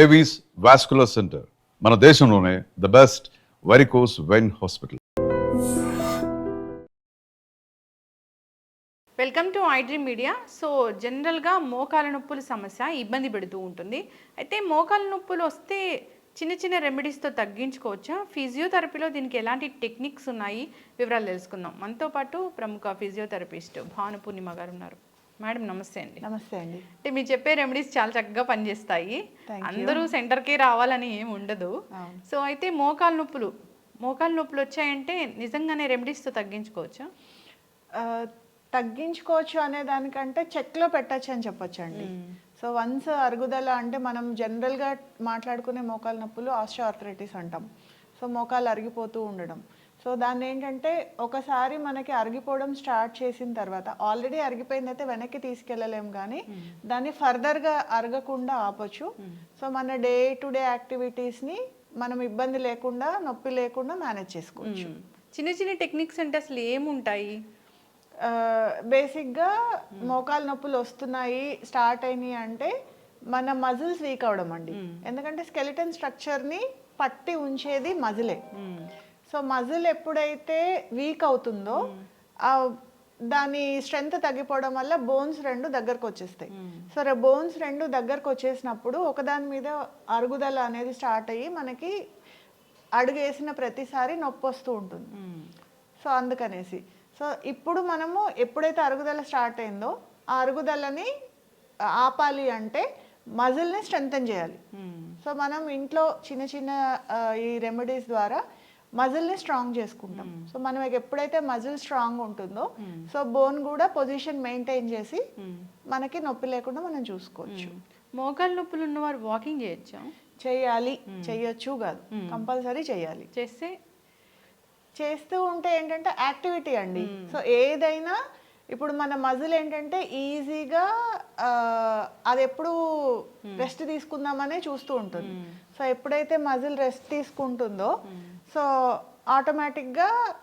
Avis vascular centre మన దేశంలోనే the best varicose vein hospital welcome to iDream Media so జనరల్గా మోకాల నొప్పుల సమస్య ఇబ్బంది పెడుతూ ఉంటుంది. అయితే మోకాల నొప్పులు వస్తే చిన్న చిన్న రెమెడీస్తో తగ్గించుకోవచ్చా? ఫిజియోథెరపీలో దీనికి ఎలాంటి టెక్నిక్స్ ఉన్నాయి? వివరాలు తెలుసుకుందాం. మనతో పాటు ప్రముఖ ఫిజియోథెరపిస్ట్ భాను పూర్ణిమ గారు ఉన్నారు. మేడం నమస్తే అండి. నమస్తే అండి. అంటే మీరు చెప్పే రెమెడీస్ చాలా చక్కగా పనిచేస్తాయి. అందరూ సెంటర్కే రావాలని ఏమి ఉండదు. సో అయితే మోకాల నొప్పులు మోకాల నొప్పులు వచ్చాయంటే నిజంగానే రెమెడీస్తో తగ్గించుకోవచ్చా? తగ్గించుకోవచ్చు అనే దానికంటే చెక్లో పెట్టచ్చు అని చెప్పొచ్చు అండి సో వన్స్ అరుగుదల అంటే మనం జనరల్గా మాట్లాడుకునే మోకాలు నొప్పులు ఆర్థరైటిస్ అంటాం. సో మోకాలు అరిగిపోతూ ఉండడం. సో దాన్ని ఏంటంటే ఒకసారి మనకి అరిగిపోవడం స్టార్ట్ చేసిన తర్వాత ఆల్రెడీ అరిగిపోయింది అయితే వెనక్కి తీసుకెళ్ళలేం కానీ దాన్ని ఫర్దర్గా అరగకుండా ఆపొచ్చు. సో మన డే టు డే యాక్టివిటీస్ని మనం ఇబ్బంది లేకుండా నొప్పి లేకుండా మేనేజ్ చేసుకోవచ్చు. చిన్న చిన్న టెక్నిక్స్ అంటే అసలు ఏముంటాయి? బేసిక్గా మోకాలు నొప్పులు వస్తున్నాయి స్టార్ట్ అయినాయి అంటే మన మజిల్స్ వీక్ అవడం అండి. ఎందుకంటే స్కెలిటన్ స్ట్రక్చర్ని పట్టి ఉంచేది మజిలే. సో మజిల్ ఎప్పుడైతే వీక్ అవుతుందో ఆ దాని స్ట్రెంగ్త్ తగ్గిపోవడం వల్ల బోన్స్ రెండు దగ్గరకు వచ్చేస్తాయి. సో బోన్స్ రెండు దగ్గరకు వచ్చేసినప్పుడు ఒకదాని మీద అరుగుదల అనేది స్టార్ట్ అయ్యి మనకి అడుగు వేసిన ప్రతిసారి నొప్పి వస్తూ ఉంటుంది. సో అందుకనేసి. సో ఇప్పుడు మనము ఎప్పుడైతే అరుగుదల స్టార్ట్ అయిందో ఆ అరుగుదలని ఆపాలి అంటే మజిల్ని స్ట్రెంగ్తన్ చేయాలి. సో మనం ఇంట్లో చిన్న చిన్న ఈ రెమెడీస్ ద్వారా మజిల్ని స్ట్రాంగ్ చేసుకుంటాం. సో మనం ఎప్పుడైతే మజిల్ స్ట్రాంగ్ ఉంటుందో సో బోన్ కూడా పొజిషన్ మెయింటైన్ చేసి మనకి నొప్పి లేకుండా మనం చూసుకోవచ్చు. మోకాల నొప్పులు ఉన్నవారు వాకింగ్ చేయొచ్చా? చేయాలి. చెయ్యొచ్చు కాదు. కంపల్సరీ చేయాలి. చేస్తే? చేస్తూ ఉంటే ఏంటంటే యాక్టివిటీ అండి. సో ఏదైనా ఇప్పుడు మన మజిల్ ఏంటంటే ఈజీగా అది ఎప్పుడు రెస్ట్ తీసుకుందామనే చూస్తూ ఉంటుంది. సో ఎప్పుడైతే మజిల్ రెస్ట్ తీసుకుంటుందో సో ఆటోమేటిక్గా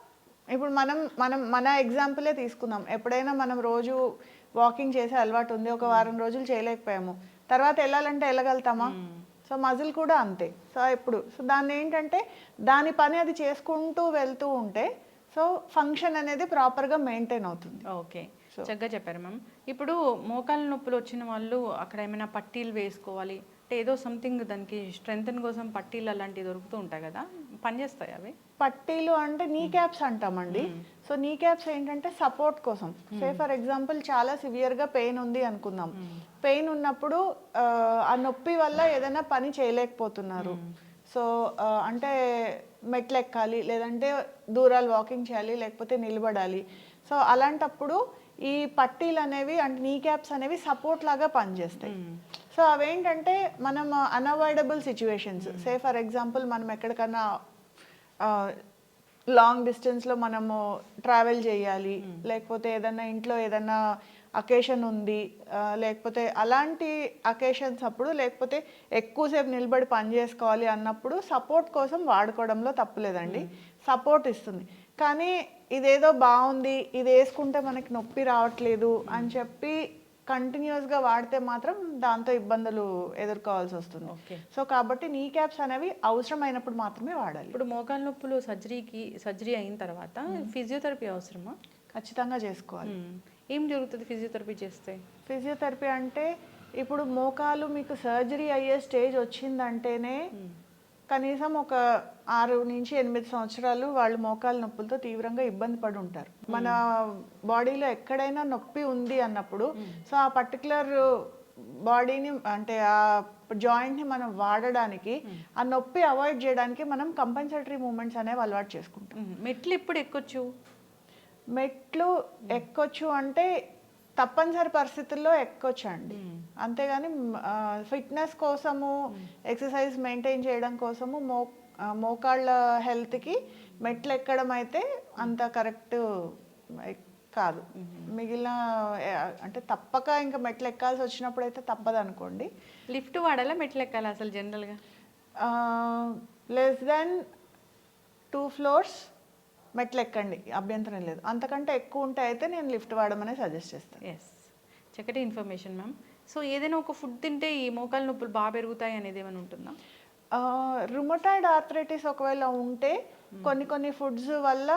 ఇప్పుడు మనం మనం మన ఎగ్జాంపులే తీసుకుందాం. ఎప్పుడైనా మనం రోజు వాకింగ్ చేసే అలవాటు ఉంది. ఒక వారం రోజులు చేయలేకపోయాము. తర్వాత వెళ్ళాలంటే వెళ్ళగలుగుతామా? సో మజిల్ కూడా అంతే. సో ఇప్పుడు సో దాన్ని ఏంటంటే దాని పని అది చేసుకుంటూ వెళ్తూ ఉంటే సో ఫంక్షన్ అనేది ప్రాపర్గా మెయింటైన్ అవుతుంది. ఓకే. చక్కగా చెప్పారు మ్యామ్. ఇప్పుడు మోకాల నొప్పులు వచ్చిన వాళ్ళు అక్కడ ఏమైనా పట్టీలు వేసుకోవాలి. అంటే ఏదో సంథింగ్ దానికి స్ట్రెంగ్తన్ కోసం పట్టీలు అలాంటివి దొరుకుతూ ఉంటాయి కదా. పనిచేస్తాయి అవి? పట్టీలు అంటే నీ క్యాప్స్ అంటామండి. సో నీ క్యాప్స్ ఏంటంటే సపోర్ట్ కోసం. సే ఫర్ ఎగ్జాంపుల్ చాలా సివియర్గా పెయిన్ ఉంది అనుకుందాం. పెయిన్ ఉన్నప్పుడు ఆ, నొప్పి వల్ల ఏదైనా పని చేయలేకపోతున్నారు. సో అంటే మెట్లు ఎక్కాలి లేదంటే దూరాలు వాకింగ్ చేయాలి లేకపోతే నిలబడాలి. సో అలాంటప్పుడు ఈ పట్టీలు అనేవి అంటే నీ క్యాప్స్ అనేవి సపోర్ట్ లాగా పనిచేస్తాయి. సో అవేంటంటే మనం unavoidable situations say for example మనం ఎక్కడికన్నా లాంగ్ డిస్టెన్స్లో మనము ట్రావెల్ చేయాలి. లేకపోతే ఏదైనా ఇంట్లో ఏదైనా అకేషన్ ఉంది లేకపోతే అలాంటి అకేషన్స్ అప్పుడు లేకపోతే ఎక్కువసేపు నిలబడి పని చేసుకోవాలి అన్నప్పుడు సపోర్ట్ కోసం వాడుకోవడంలో తప్పులేదండి సపోర్ట్ ఇస్తుంది. కానీ ఇదేదో బాగుంది ఇది వేసుకుంటే మనకి నొప్పి రావట్లేదు అని చెప్పి కంటిన్యూస్గా వాడితే మాత్రం దాంతో ఇబ్బందులు ఎదుర్కోవాల్సి వస్తుంది. ఓకే. సో కాబట్టి నీ క్యాప్స్ అనేవి అవసరమైనప్పుడు మాత్రమే వాడాలి. ఇప్పుడు మోకాల నొప్పులు సర్జరీకి సర్జరీ అయిన తర్వాత ఫిజియోథెరపీ అవసరమా? ఖచ్చితంగా చేసుకోవాలి. ఏం జరుగుతుంది ఫిజియోథెరపీ చేస్తే? ఫిజియోథెరపీ అంటే ఇప్పుడు మోకాలు మీకు సర్జరీ అయ్యే స్టేజ్ వచ్చిందంటేనే కనీసం ఒక ఆరు నుంచి ఎనిమిది సంవత్సరాలు వాళ్ళు మోకాలు నొప్పులతో తీవ్రంగా ఇబ్బంది పడి ఉంటారు. మన బాడీలో ఎక్కడైనా నొప్పి ఉంది అన్నప్పుడు సో ఆ పర్టికులర్ బాడీని అంటే ఆ జాయింట్ని మనం వాడడానికి ఆ నొప్పి అవాయిడ్ చేయడానికి మనం కంపల్సరీ మూమెంట్స్ అనేవి అలవాటు చేసుకుంటాం. మెట్లు ఎప్పుడు ఎక్కొచ్చు? మెట్లు ఎక్కొచ్చు అంటే తప్పనిసరి పరిస్థితుల్లో ఎక్కొచ్చు అండి అంతేగాని ఫిట్నెస్ కోసము ఎక్సర్సైజ్ మెయింటైన్ చేయడం కోసము మో మోకాళ్ళ హెల్త్కి మెట్లు ఎక్కడం అయితే అంత కరెక్ట్ కాదు. మిగిలిన అంటే తప్పక ఇంకా మెట్లు ఎక్కాల్సి వచ్చినప్పుడు అయితే తప్పదు అనుకోండి లిఫ్ట్ వాడాలా మెట్లు ఎక్కాలా అసలు జనరల్గా? లెస్ దెన్ టూ ఫ్లోర్స్ మెట్లు ఎక్కండి అభ్యంతరం లేదు. అంతకంటే ఎక్కువ ఉంటే అయితే నేను లిఫ్ట్ వాడమని సజెస్ట్ చేస్తాను. ఎస్ చక్కటి ఇన్ఫర్మేషన్ మ్యామ్. సో ఏదైనా ఒక ఫుడ్ తింటే ఈ మోకాలు నొప్పులు బాగా పెరుగుతాయి అనేది ఏమైనా ఉంటుందా? రుమటాయిడ్ ఆర్థరైటిస్ ఒకవేళ ఉంటే కొన్ని కొన్ని ఫుడ్స్ వల్ల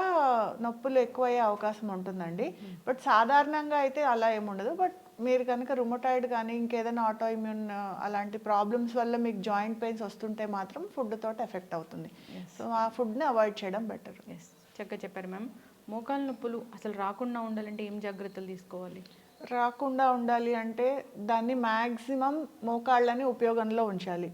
నొప్పులు ఎక్కువయ్యే అవకాశం ఉంటుందండి. బట్ సాధారణంగా అయితే అలా ఏముండదు బట్ మీరు కనుక రుమటాయిడ్ కానీ ఇంకేదైనా ఆటో ఇమ్యూన్ అలాంటి ప్రాబ్లమ్స్ వల్ల మీకు జాయింట్ పెయిన్స్ వస్తుంటే మాత్రం ఫుడ్ తోటి ఎఫెక్ట్ అవుతుంది. సో ఆ ఫుడ్ని అవాయిడ్ చేయడం బెటర్ ఎస్ చక్కగా చెప్పారు మ్యామ్ మోకాలు నొప్పులు అసలు రాకుండా ఉండాలంటే ఏం జాగ్రత్తలు తీసుకోవాలి? రాకుండా ఉండాలి అంటే దాన్ని మ్యాక్సిమం మోకాళ్ళని ఉపయోగంలో ఉంచాలి.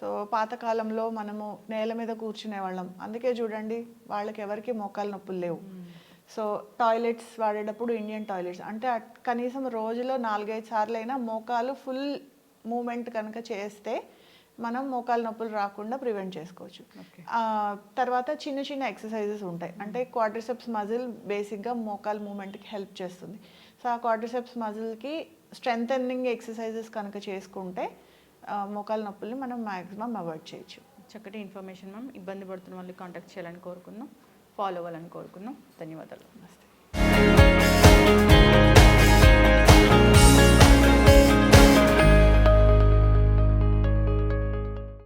సో పాతకాలంలో మనము నేల మీద కూర్చునే వాళ్ళం అందుకే చూడండి వాళ్ళకి ఎవరికి మోకాలు నొప్పులు లేవు. సో టాయిలెట్స్ వాడేటప్పుడు ఇండియన్ టాయిలెట్స్. అంటే కనీసం రోజులో నాలుగైదు సార్లు అయినా మోకాలు ఫుల్ మూమెంట్ కనుక చేస్తే మనం మోకాలు నొప్పులు రాకుండా ప్రివెంట్ చేసుకోవచ్చు. తర్వాత చిన్న చిన్న ఎక్సర్సైజెస్ ఉంటాయి. అంటే క్వాడ్రిసెప్స్ మజిల్ బేసిక్గా మోకాల్ మూమెంట్కి హెల్ప్ చేస్తుంది. సో ఆ క్వాడ్రిసెప్స్ మజిల్కి స్ట్రెంగ్ ఎక్సర్సైజెస్ కనుక చేసుకుంటే మోకాలు నొప్పుల్ని మనం మ్యాక్సిమం అవాయిడ్ చేయొచ్చు. చక్కటి ఇన్ఫర్మేషన్ మ్యామ్. ఇబ్బంది పడుతున్న వాళ్ళు కాంటాక్ట్ చేయాలని కోరుకుందాం. ఫాలో అవ్వాలని కోరుకుందాం. ధన్యవాదాలు. నమస్తే.